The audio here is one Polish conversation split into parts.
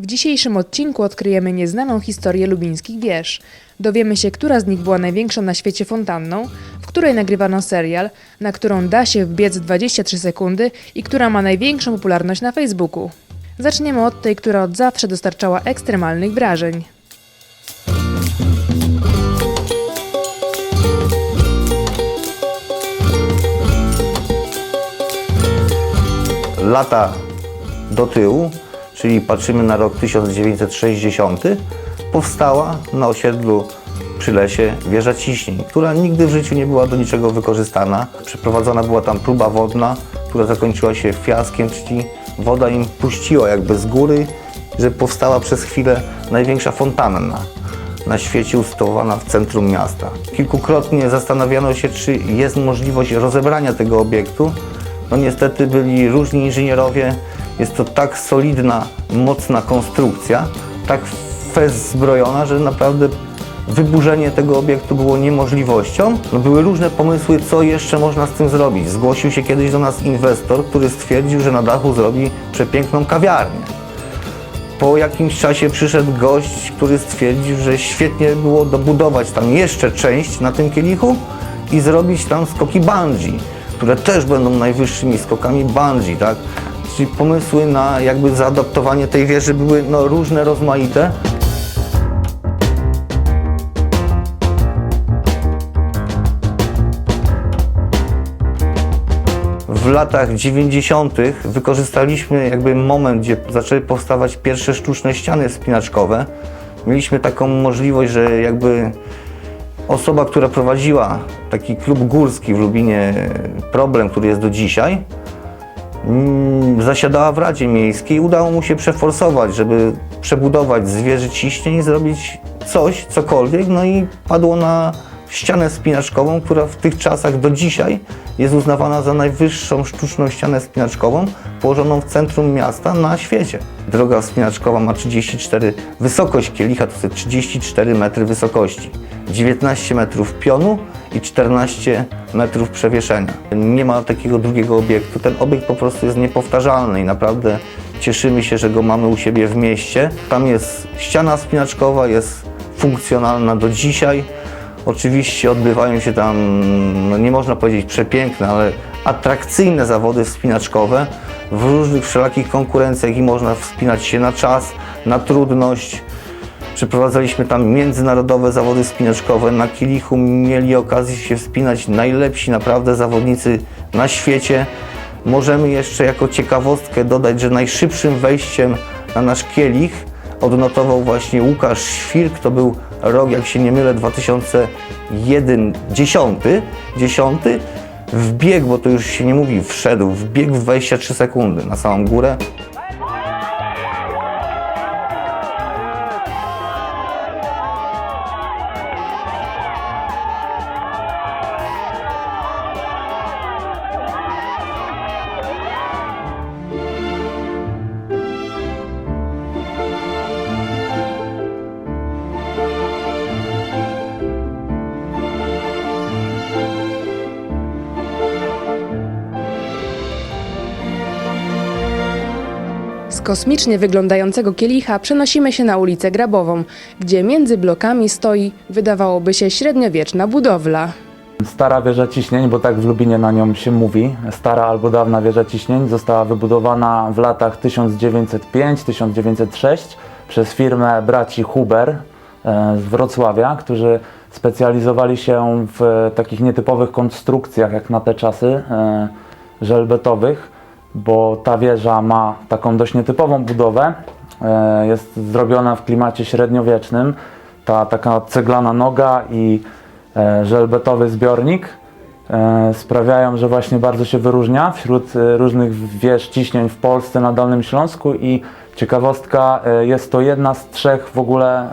W dzisiejszym odcinku odkryjemy nieznaną historię lubińskich wież. Dowiemy się, która z nich była największą na świecie fontanną, w której nagrywano serial, na którą da się wbiec w 23 sekundy i która ma największą popularność na Facebooku. Zaczniemy od tej, która od zawsze dostarczała ekstremalnych wrażeń. lata do tyłu, czyli patrzymy na rok 1960, powstała na osiedlu przy lesie wieża ciśnień, która nigdy w życiu nie była do niczego wykorzystana. Przeprowadzona była tam próba wodna, która zakończyła się fiaskiem, czyli woda im puściła jakby z góry, że powstała przez chwilę największa fontanna na świecie usytuowana w centrum miasta. Kilkukrotnie zastanawiano się, czy jest możliwość rozebrania tego obiektu. No niestety byli różni inżynierowie. Jest to tak solidna, mocna konstrukcja, tak fez zbrojona, że naprawdę wyburzenie tego obiektu było niemożliwością. No były różne pomysły, co jeszcze można z tym zrobić. Zgłosił się kiedyś do nas inwestor, który stwierdził, że na dachu zrobi przepiękną kawiarnię. Po jakimś czasie przyszedł gość, który stwierdził, że świetnie było dobudować tam jeszcze część na tym kielichu i zrobić tam skoki bungee, które też będą najwyższymi skokami bungee, tak? Czyli pomysły na jakby zaadaptowanie tej wieży były no, różne, rozmaite. W latach 90. wykorzystaliśmy jakby moment, gdzie zaczęły powstawać pierwsze sztuczne ściany wspinaczkowe. Mieliśmy taką możliwość, że jakby osoba, która prowadziła taki klub górski w Lubinie, problem, który jest do dzisiaj, zasiadała w Radzie Miejskiej udało mu się przeforsować, żeby przebudować z wieży ciśnień i zrobić coś, cokolwiek, no i padło na ścianę spinaczkową, która w tych czasach do dzisiaj jest uznawana za najwyższą sztuczną ścianę spinaczkową położoną w centrum miasta na świecie. Droga wspinaczkowa ma 34, wysokość kielicha to jest 34 metry wysokości, 19 metrów pionu i 14 metrów przewieszenia. Nie ma takiego drugiego obiektu. Ten obiekt po prostu jest niepowtarzalny i naprawdę cieszymy się, że go mamy u siebie w mieście. Tam jest ściana spinaczkowa, jest funkcjonalna do dzisiaj. Oczywiście odbywają się tam, no nie można powiedzieć przepiękne, ale atrakcyjne zawody wspinaczkowe w różnych wszelakich konkurencjach i można wspinać się na czas, na trudność. Przeprowadzaliśmy tam międzynarodowe zawody spinaczkowe. Na Kilichu mieli okazję się wspinać najlepsi naprawdę zawodnicy na świecie. Możemy jeszcze jako ciekawostkę dodać, że najszybszym wejściem na nasz Kielich odnotował właśnie Łukasz Świrk. To był rok, jak się nie mylę, 2001, 10, 10. Wbiegł, bo to już się nie mówi wszedł, wbiegł w 23 sekundy na samą górę. Kosmicznie wyglądającego kielicha przenosimy się na ulicę Grabową, gdzie między blokami stoi, wydawałoby się, średniowieczna budowla. Stara wieża ciśnień, bo tak w Lubinie na nią się mówi, stara albo dawna wieża ciśnień, została wybudowana w latach 1905-1906 przez firmę braci Huber e, z Wrocławia, którzy specjalizowali się w takich nietypowych konstrukcjach jak na te czasy, e, żelbetowych, bo ta wieża ma taką dość nietypową budowę. E, Jest zrobiona w klimacie średniowiecznym. Ta taka ceglana noga i e, żelbetowy zbiornik e, sprawiają, że właśnie bardzo się wyróżnia wśród różnych wież ciśnień w Polsce na Dolnym Śląsku i ciekawostka, jest to jedna z trzech w ogóle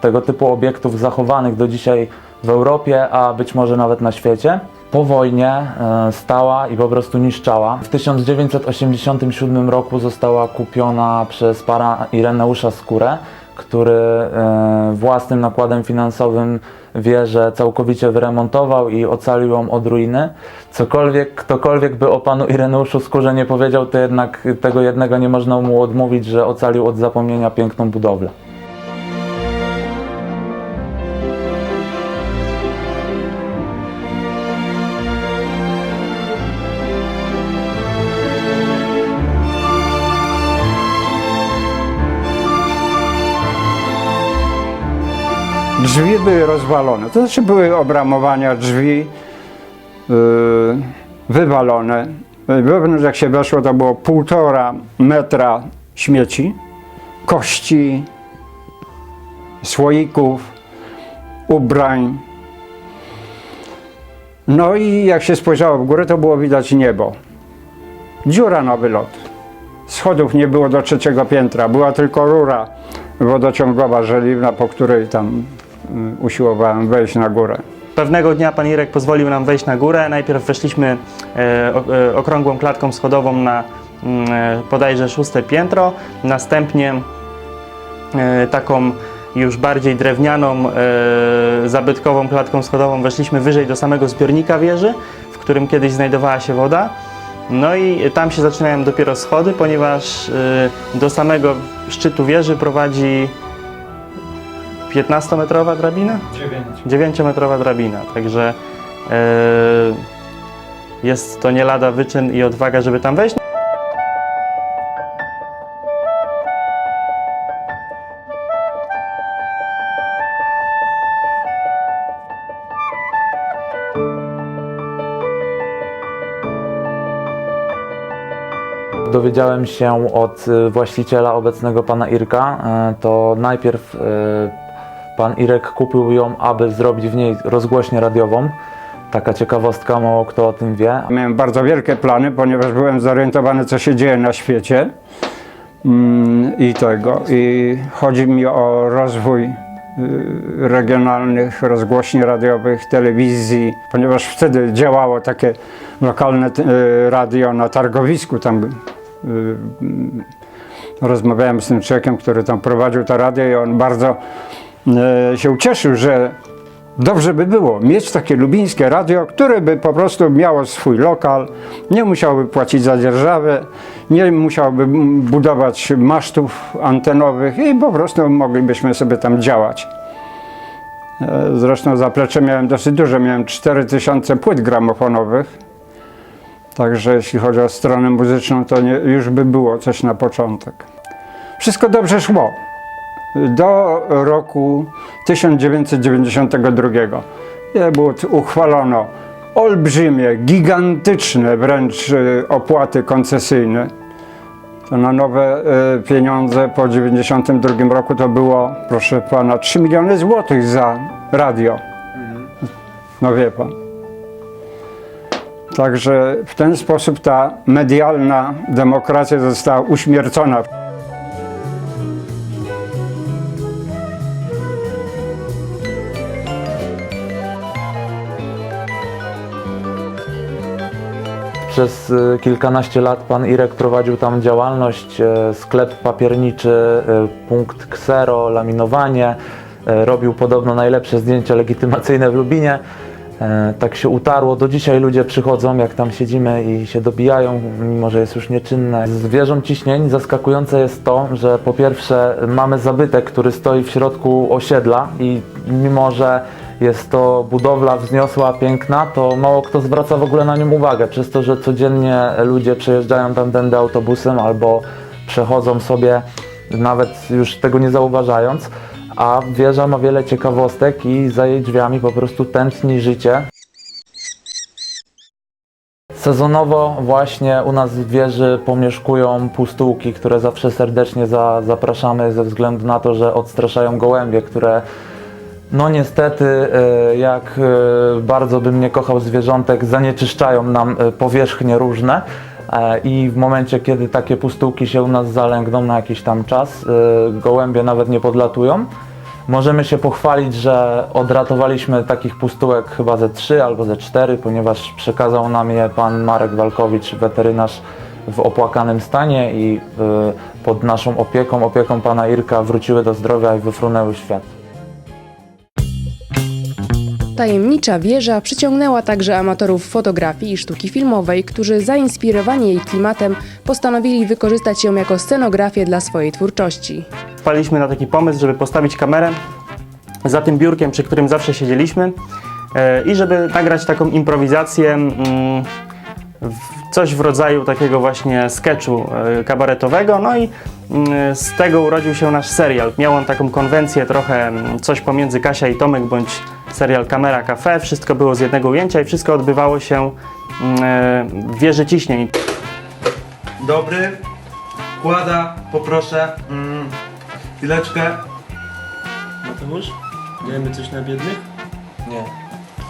tego typu obiektów zachowanych do dzisiaj w Europie, a być może nawet na świecie. Po wojnie e, stała i po prostu niszczała. W 1987 roku została kupiona przez pana Ireneusza Skórę, który e, własnym nakładem finansowym wieżę całkowicie wyremontował i ocalił ją od ruiny. Cokolwiek, ktokolwiek by o panu Ireneuszu Skórze nie powiedział, to jednak tego jednego nie można mu odmówić, że ocalił od zapomnienia piękną budowlę. Drzwi były rozwalone, to znaczy były obramowania drzwi yy, wywalone. Wewnątrz jak się weszło to było półtora metra śmieci, kości, słoików, ubrań. No i jak się spojrzało w górę to było widać niebo. Dziura na wylot. Schodów nie było do trzeciego piętra, była tylko rura wodociągowa, żeliwna, po której tam usiłowałem wejść na górę. Pewnego dnia pan Irek pozwolił nam wejść na górę. Najpierw weszliśmy e, e, okrągłą klatką schodową na mm, e, szóste piętro, następnie taką już bardziej drewnianą, zabytkową klatką schodową weszliśmy wyżej do samego zbiornika wieży, w którym kiedyś znajdowała się woda. No i tam się zaczynają dopiero schody, ponieważ do samego szczytu wieży prowadzi 15-metrowa drabina? 9-metrowa drabina, także e, jest to nie lada wyczyn i odwaga, żeby tam wejść. Dowiedziałem się od y, właściciela obecnego pana Irka, e, to najpierw pan Irek kupił ją, aby zrobić w niej rozgłośnię radiową. Taka ciekawostka, mało kto o tym wie. Miałem bardzo wielkie plany, ponieważ byłem zorientowany, co się dzieje na świecie mm, i tego. I chodzi mi o rozwój y, regionalnych rozgłośni radiowych, telewizji, ponieważ wtedy działało takie lokalne y, radio na targowisku. Tam y, mm, rozmawiałem z tym człowiekiem, który tam prowadził to radio i on bardzo się ucieszył, że Dobrze by było mieć takie lubińskie radio, które by po prostu miało swój lokal, nie musiałby płacić za dzierżawę, nie musiałby budować masztów antenowych i po prostu moglibyśmy sobie tam działać. E, Zresztą zaplecze miałem dosyć duże, miałem 4000 płyt gramofonowych, także jeśli chodzi o stronę muzyczną, to nie, już by było coś na początek. Wszystko dobrze szło do roku 1992. Nie było t- uchwalono olbrzymie, gigantyczne wręcz e, opłaty koncesyjne. To na nowe e, pieniądze po 1992 roku to było, proszę pana, 3 miliony złotych za radio. No wie pan. Także w ten sposób ta medialna demokracja została uśmiercona. Przez y, kilkanaście lat pan Irek prowadził tam działalność, e, sklep papierniczy, e, punkt ksero, laminowanie. E, Robił podobno najlepsze zdjęcia legitymacyjne w Lubinie. Tak się utarło. Do dzisiaj ludzie przychodzą, jak tam siedzimy i się dobijają, mimo że jest już nieczynne. Z wieżą ciśnień zaskakujące jest to, że po pierwsze mamy zabytek, który stoi w środku osiedla i mimo, że jest to budowla wzniosła, piękna, to mało kto zwraca w ogóle na nią uwagę, przez to, że codziennie ludzie przejeżdżają tamtędy autobusem albo przechodzą sobie, nawet już tego nie zauważając, a wieża ma wiele ciekawostek i za jej drzwiami po prostu tętni życie. Sezonowo właśnie u nas w wieży pomieszkują pustułki, które zawsze serdecznie za, zapraszamy ze względu na to, że odstraszają gołębie, które no niestety, e, jak e, bardzo bym nie kochał zwierzątek, zanieczyszczają nam e, powierzchnie różne i w momencie, kiedy takie pustułki się u nas zalęgną na jakiś tam czas, gołębie nawet nie podlatują. Możemy się pochwalić, że odratowaliśmy takich pustułek chyba ze trzy albo ze cztery, ponieważ przekazał nam je pan Marek Walkowicz, weterynarz w opłakanym stanie i pod naszą opieką, opieką pana Irka wróciły do zdrowia i wyfrunęły świat. Tajemnicza wieża przyciągnęła także amatorów fotografii i sztuki filmowej, którzy zainspirowani jej klimatem postanowili wykorzystać ją jako scenografię dla swojej twórczości. Wpadliśmy na taki pomysł, żeby postawić kamerę za tym biurkiem, przy którym zawsze siedzieliśmy e, i żeby nagrać taką improwizację, mm, coś w rodzaju takiego właśnie sketchu e, kabaretowego. No i mm, z tego urodził się nasz serial. Miał on taką konwencję trochę mm, coś pomiędzy Kasia i Tomek bądź serial Kamera Cafe. Wszystko było z jednego ujęcia i wszystko odbywało się mm, e, w wieży ciśnień. Dobry. Kłada, poproszę. Mm, chwileczkę. Mateusz, dajemy coś na biednych?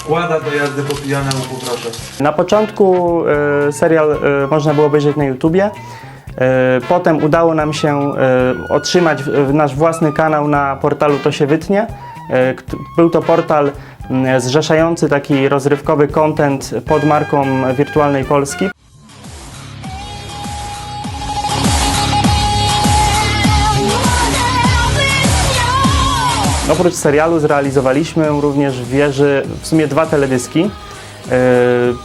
Nie. Kłada do jazdy po pijanemu. Na początku e, serial e, można było obejrzeć na YouTubie. E, Potem udało nam się otrzymać w- nasz własny kanał na portalu To się wytnie. Był to portal zrzeszający taki rozrywkowy content pod marką Wirtualnej Polski. Oprócz serialu zrealizowaliśmy również w wieży w sumie dwa teledyski. E,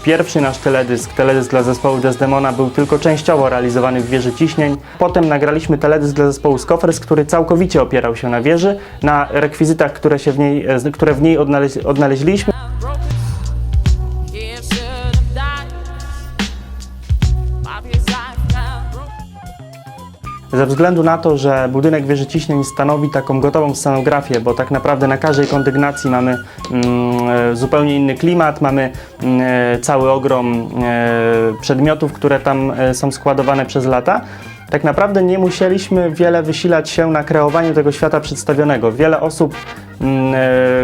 Pierwszy nasz teledysk, teledysk dla zespołu Desdemona, był tylko częściowo realizowany w wieży ciśnień. Potem nagraliśmy teledysk dla zespołu Skofers, który całkowicie opierał się na wieży, na rekwizytach, które, się w niej, e, które w niej odnaleź, odnaleźliśmy. Ze względu na to, że budynek wieży ciśnień stanowi taką gotową scenografię, bo tak naprawdę na każdej kondygnacji mamy mm, e, zupełnie inny klimat, mamy mm, e, cały ogrom e, przedmiotów, które tam są składowane przez lata. Tak naprawdę nie musieliśmy wiele wysilać się na kreowaniu tego świata przedstawionego. Wiele osób,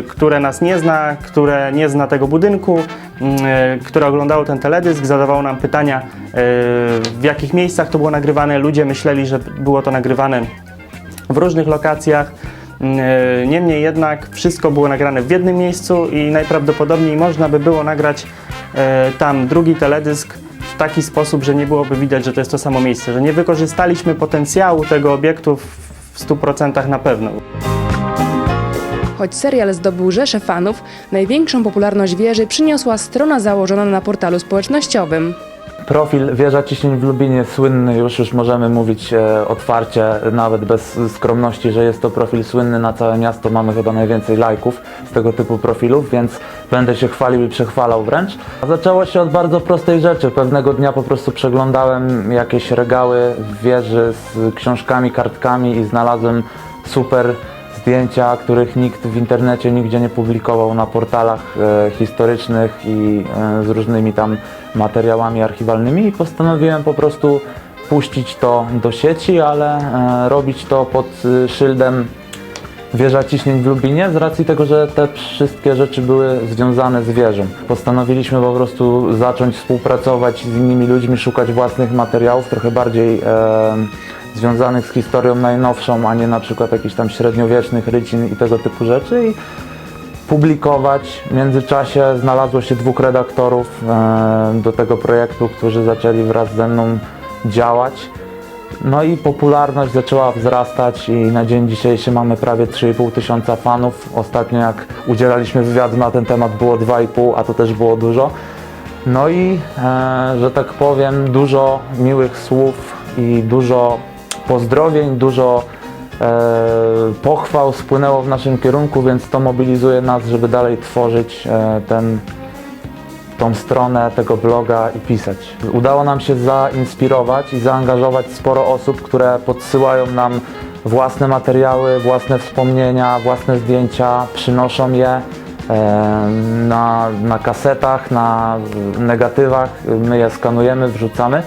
które nas nie zna, które nie zna tego budynku, mm, e, które oglądało ten teledysk, zadawało nam pytania, e, w jakich miejscach to było nagrywane. Ludzie myśleli, że było to nagrywane w różnych lokacjach. Mm, e, Niemniej jednak wszystko było nagrane w jednym miejscu i najprawdopodobniej można by było nagrać e, tam drugi teledysk w taki sposób, że nie byłoby widać, że to jest to samo miejsce, że nie wykorzystaliśmy potencjału tego obiektu w 100% na pewno. Choć serial zdobył rzeszę fanów, największą popularność wieży przyniosła strona założona na portalu społecznościowym. Profil Wieża Ciśnień w Lubinie słynny już, już możemy mówić e, otwarcie, nawet bez skromności, że jest to profil słynny na całe miasto. Mamy chyba najwięcej lajków z tego typu profilów, więc będę się chwalił i przechwalał wręcz. A zaczęło się od bardzo prostej rzeczy. Pewnego dnia po prostu przeglądałem jakieś regały w wieży z książkami, kartkami i znalazłem super zdjęcia, których nikt w internecie nigdzie nie publikował na portalach e, historycznych i e, z różnymi tam materiałami archiwalnymi. I postanowiłem po prostu puścić to do sieci, ale e, robić to pod szyldem Wieża Ciśnień w Lubinie z racji tego, że te wszystkie rzeczy były związane z wieżą. Postanowiliśmy po prostu zacząć współpracować z innymi ludźmi, szukać własnych materiałów, trochę bardziej e, związanych z historią najnowszą, a nie na przykład jakichś tam średniowiecznych rycin i tego typu rzeczy. I publikować. W międzyczasie znalazło się dwóch redaktorów e, do tego projektu, którzy zaczęli wraz ze mną działać. No i popularność zaczęła wzrastać i na dzień dzisiejszy mamy prawie 3,5 tysiąca fanów. Ostatnio jak udzielaliśmy wywiadu na ten temat było 2,5, a to też było dużo. No i, e, że tak powiem, dużo miłych słów i dużo pozdrowień, dużo e, pochwał spłynęło w naszym kierunku, więc to mobilizuje nas, żeby dalej tworzyć e, ten, tą stronę tego bloga i pisać. Udało nam się zainspirować i zaangażować sporo osób, które podsyłają nam własne materiały, własne wspomnienia, własne zdjęcia, przynoszą je na, na kasetach, na negatywach, my je skanujemy, wrzucamy.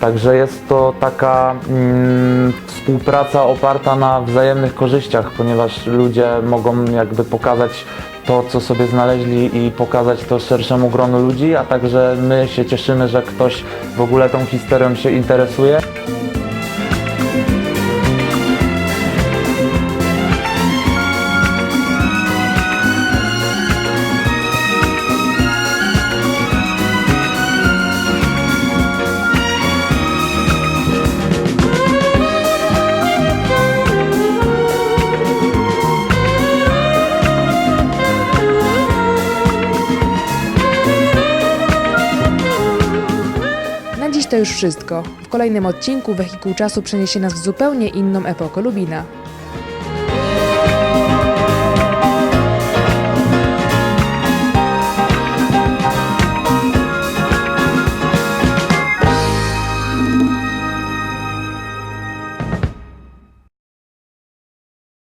Także jest to taka mm, współpraca oparta na wzajemnych korzyściach, ponieważ ludzie mogą jakby pokazać to, co sobie znaleźli i pokazać to szerszemu gronu ludzi, a także my się cieszymy, że ktoś w ogóle tą historią się interesuje. To już wszystko. W kolejnym odcinku Wehikuł Czasu przeniesie nas w zupełnie inną epokę Lubina.